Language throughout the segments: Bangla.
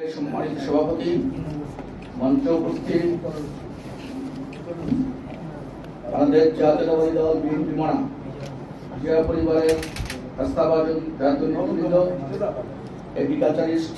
সম্মানিত সভাপতি, মঞ্চ উপস্থিত আমাদের জাতীয়তাবাদী দল বিএনপি মনা, জিয়া পরিবারের জাতীয় নেতৃবৃন্দ এগ্রিকালচারিস্ট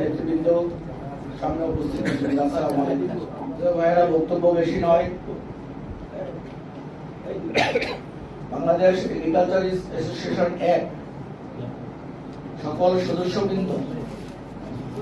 নেতৃবৃন্দ, সামনে উপস্থিত ভাইয়েরা, বক্তব্য বেশি নয়। বাংলাদেশ এগ্রিকালচারিস্ট অ্যাসোসিয়েশন এক, সকল সদস্যবৃন্দ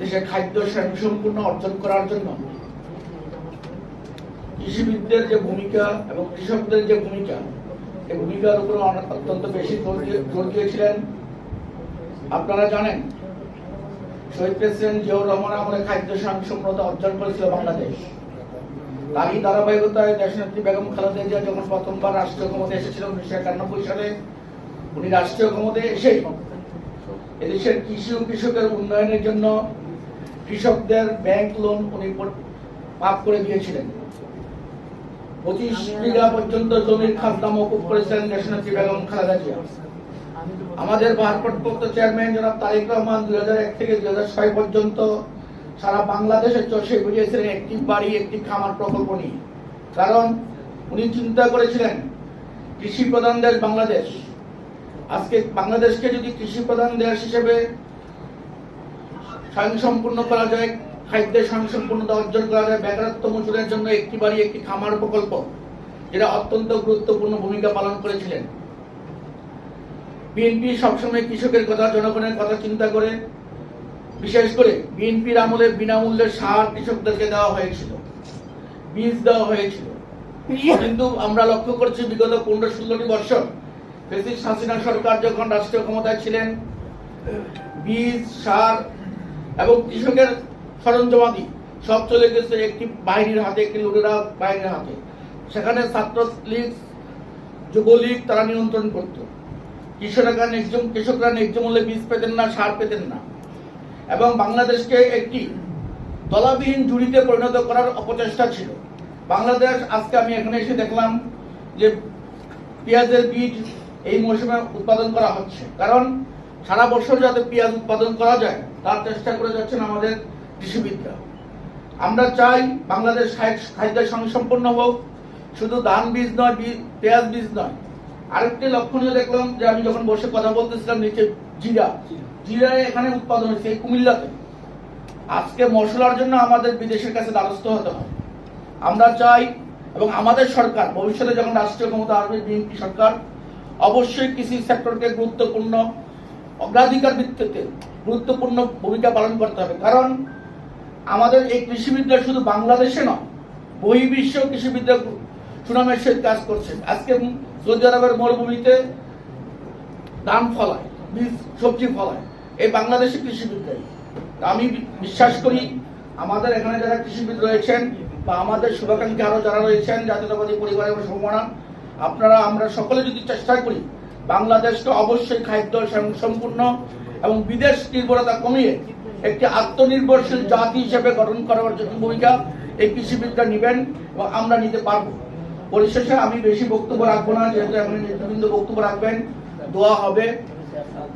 এদেশে খাদ্য স্বয়ংসম্পূর্ণ অর্জন করার জন্য কৃষিবিদদের যে ভূমিকা এবং কৃষকদের যে ভূমিকা, এই ভূমিকার উপর অত্যন্ত বেশি জোর দিয়েছিলেন। আপনারা জানেন, শহীদ প্রেসিডেন্ট জিয়াউর রহমান আমলে খাদ্য স্বয়ংসম্পূর্ণতা অর্জন করেছিল বাংলাদেশ। তারই ধারাবাহিকতায় দেশনেত্রী বেগম খালেদা জিয়া যখন প্রথমবার রাষ্ট্রীয় ক্ষমতা এসেছিল উনিশশো একানব্বই সালে, উনি রাষ্ট্রীয় ক্ষমতায় এসেই এদেশের কৃষি ও কৃষকের উন্নয়নের জন্য কৃষকদের ব্যাংক লোন উনি মাফ করে দিয়েছিলেন। পঁচিশ বিঘা পর্যন্ত জমির খাজনা মকুব করেছিলেন বেগম খালেদা জিয়া। আমাদের ভারপ্রাপ্ত চেয়ারম্যান জনাব তারেক রহমান দুই থেকে দুই পর্যন্ত সারা বাংলাদেশে চষে বুঝিয়েছিলেন একটি বাড়ি একটি খামার প্রকল্প নিয়ে। কারণ উনি চিন্তা করেছিলেন কৃষি প্রধান দেশ বাংলাদেশ। আজকে বাংলাদেশকে যদি কৃষি প্রধান দেশ হিসেবে স্বয়ংসম্পূর্ণ করা যায়, খাদ্যের স্বয়ংসম্পূর্ণতা অর্জন করা যায়, বেকারত্ব মোচনের জন্য একটি বাড়ি, একটি খামার প্রকল্প, যেটা অত্যন্ত গুরুত্বপূর্ণ ভূমিকা পালন করেছিলেন। বিএনপি সবসময় কৃষকের কথা, জনগণের কথা চিন্তা করে, বিশেষ করে বিএনপির আমলে বিনামূল্যে সার কৃষকদেরকে দেওয়া হয়েছিল, বীজ দেওয়া হয়েছিল। কিন্তু আমরা লক্ষ্য করছি, বিগত পনেরো ষোলোটি বছর ফেসিস হাসিনা সরকার যখন রাষ্ট্রীয় ক্ষমতায় ছিলেন, বীজ, সার এবং কৃষকের সরঞ্জামাদি সব চলে গেছে একটি বাহিনীর হাতে, একটি লোকেরা বাহিনীর হাতে। সেখানে ছাত্র লীগ যুবলীগ তারা নিয়ন্ত্রণ করত। কৃষকরা ন্যায্য কৃষকরা ন্যায্য মূল্যে বীজ পেতেন না, সার পেতেন না। এবং বাংলাদেশকে একটি দলাবিহীন জুড়িতে পরিণত করার অপচেষ্টা ছিল। বাংলাদেশ, আজকে আমি এখানে এসে দেখলাম যে পেঁয়াজের বীজ এই মৌসুমে উৎপাদন করা হচ্ছে। কারণ সারা বছর যাতে পেঁয়াজ উৎপাদন করা যায় তার চেষ্টা করে যাচ্ছেন আমাদের কৃষিবিদরা। আমরা চাই বাংলাদেশ খাদ্য সংসম্পন্ন হোক। শুধু ধান বীজ নয় পেঁয়াজ বীজ নয়। আরেকটি লক্ষণীয় দেখলাম যে আমি যখন বসে কথা বলতেছিলাম নিচে জিরা জিরা এখানে উৎপাদন হচ্ছে এই কুমিল্লাতে। আজকে মশলার জন্য আমাদের বিদেশের কাছে দ্বারস্থ হতে হয়। আমরা চাই, এবং আমাদের সরকার, ভবিষ্যতে যখন রাষ্ট্রীয় ক্ষমতা আসবে, বিএনপি সরকার, অবশ্যই কৃষি সেক্টরকে গুরুত্বপূর্ণ অগ্রাধিকার ভিত্তিতে গুরুত্বপূর্ণ ভূমিকা পালন করতে হবে। কারণ আমাদের এই কৃষিবিদরা শুধু বাংলাদেশে নয় বহির্বিশ্ব কৃষিবিদরা সুনামের সহিত কাজ করছেন। আজকে সৌদি আরবের মরুভূমিতে ধান ফলায়, বীজ, সবজি ফলায়, এই বাংলাদেশি কৃষিবিদরাই। আমি বিশ্বাস করি আমাদের এখানে যারা কৃষিবিদ রয়েছেন বা আমাদের শুভাকাঙ্ক্ষী আরও যারা রয়েছেন, জাতীয়তাবাদী পরিবার এবং সমমনা, আপনারা, আমরা সকলে যদি চেষ্টা করি, বাংলাদেশকে অবশ্যই খাদ্য সম্পূর্ণ এবং বিদেশ নির্ভরতা কমিয়ে একটি আত্মনির্ভরশীল জাতি হিসেবে গঠন করার জন্য ভূমিকা এই কৃষিবিদরা নেবেন এবং আমরা নিতে পারব। পরিশেষে আমি বেশি বক্তব্য রাখব না, যেহেতু এখন নেতৃবৃন্দ বক্তব্য রাখবেন। দোয়া হবে।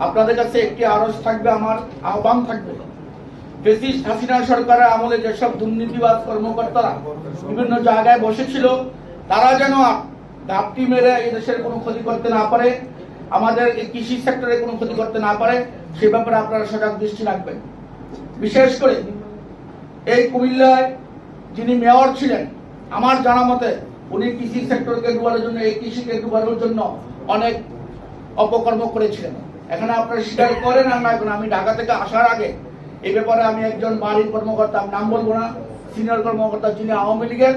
আপনাদের কাছে একটি আরজ থাকবে, আমার আহ্বান থাকবে। ব্রিটিশ হাসিনা সরকারের আমলে যেসব দুর্নীতিবাদ কর্মকর্তারা বিভিন্ন জায়গায় বসেছিল, তারা যেন ঘাপটি মেরে এদেশের দেশের কোনো ক্ষতি করতে না পারে। আমাদের এই কৃষি সেক্টরে কোনো ক্ষতি করতে না পারে, সে ব্যাপারে আপনারা সজাগ দৃষ্টি রাখবেন। বিশেষ করে এই কুমিল্লায় যিনি মেয়র ছিলেন, আমার জানা মতে উনি কৃষি সেক্টরকে ডুবানোর জন্য, এই কৃষিকে ডুবানোর জন্য অনেক অপকর্ম করেছিলেন। এখানে আপনারা স্বীকার করেন আর না করেন, আমি ঢাকা থেকে আসার আগে এই ব্যাপারে আমি একজন বাড়ির কর্মকর্তা নাম বলব না, সিনিয়র কর্মকর্তা যিনি আওয়ামী লীগের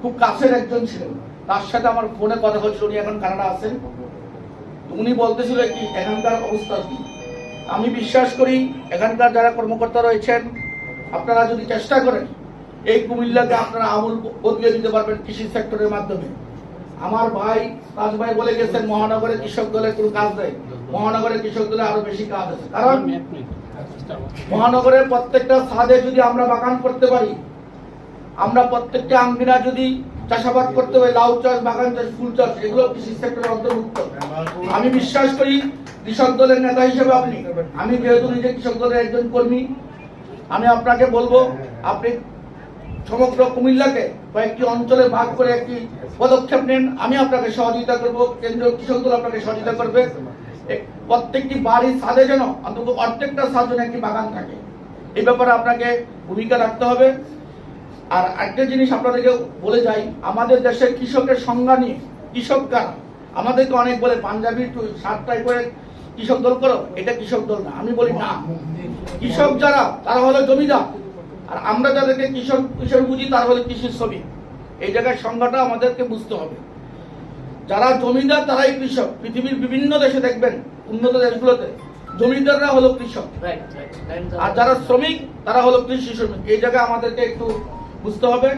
খুব কাছের একজন ছিলেন, তার সাথে আমার ফোনে কথা হচ্ছিল উনি এখন কানাডা আছেন। উনি বলতেছিল কি, এখানকার অবস্থা কি? আমি বিশ্বাস করি, এখানকার যারা কর্মকর্তা রয়েছেন, আপনারা যদি চেষ্টা করেন, এই কুমিল্লাকে আপনারা আমূল বদলে দিতে পারবেন কৃষি সেক্টরের মাধ্যমে। আমার ভাই রাজ ভাই বলে গেছেন, মহানগরে কৃষক দলের কোনো কাজ নেই। মহানগরে কৃষক দলের আরও বেশি কাজ আছে। কারণ মহানগরের প্রত্যেকটা ছাদে যদি আমরা বাগান করতে পারি, আমরা প্রত্যেকটা আঙ্গিনা যদি চাষাবাদ করতে হবে, লাউ চাষ, বাগান চাষ, ফুল চাষ, এগুলো কৃষি সেক্টরের অন্তর্ভুক্ত। আমি বিশ্বাস করি কৃষক দলের নেতা হিসেবে আপনি, আমি যেহেতু নিজে কৃষক দলের একজন কর্মী, আমি আপনাকে বলব, আপনি সমগ্র কুমিল্লাকে কয়েকটি অঞ্চলে ভাগ করে একটি পদক্ষেপ নেন, আমি আপনাকে সহযোগিতা করব, কেন্দ্রীয় কৃষক দল আপনাকে সহযোগিতা করবে। প্রত্যেকটি বাড়ির ছাদে যেন অন্তত প্রত্যেকটা যেন একটি বাগান থাকে। এই ব্যাপারে আপনাকে ভূমিকা রাখতে হবে। আর একটা জিনিস আপনাদেরকে বলে যাই আমাদের দেশের কৃষকের সংজ্ঞা নিয়ে কৃষক কারা? আমাদেরকে অনেক বলে পাঞ্জাবি টাই করে কৃষক দল করো এটা কৃষক দল না আমি বলি না। কৃষক যারা তারা হলো জমিদার। আর আমরা যাদেরকে কৃষক হিসেবে বুঝি তারা হলো কৃষি শ্রমিক। এই জায়গায় সংজ্ঞাটা আমাদেরকে বুঝতে হবে। যারা জমিদার তারাই কৃষক। পৃথিবীর বিভিন্ন দেশে দেখবেন উন্নত দেশগুলোতে জমিদাররা হলো কৃষক। আর যারা শ্রমিক তারা হলো কৃষি শ্রমিক। এই জায়গায় আমাদেরকে একটু বুঝতে হবে।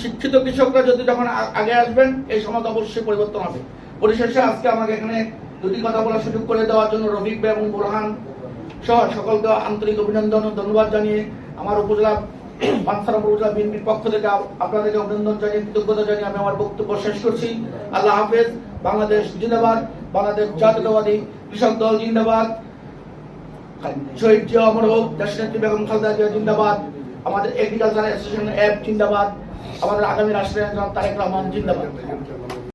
শিক্ষিত কৃষকরা যদি যখন আগে আসবেন, এই সমাজ অবশ্যই পরিবর্তন হবে। পরিশেষে আজকে আমাকে এখানে দুটি কথা বলার সুযোগ করে দেওয়ার জন্য রফিক ভাই এবং বোরহান সহ সকলকে আন্তরিক অভিনন্দন ও ধন্যবাদ জানিয়ে আমার উপজেলা পাঁচসারা উপজেলা বিএনপির পক্ষ থেকে আপনাদেরকে অভিনন্দন জানিয়ে কৃতজ্ঞতা জানিয়ে আমি আমার বক্তব্য শেষ করছি। আল্লাহ হাফেজ। বাংলাদেশ জিন্দাবাদ। বাংলাদেশ জাতীয়তাবাদী কৃষক দল জিন্দাবাদ। শহীদ জিয়া অমর হোক দেশনেত্রী বেগম খালেদা জিয়া জিন্দাবাদ। আমাদের এগ্রিকালচার অ্যাসোসিয়েশন অ্যাপ জিন্দাবাদ আমাদের আগামী রাষ্ট্রীয় তারেক রহমান জিন্দাবাদ।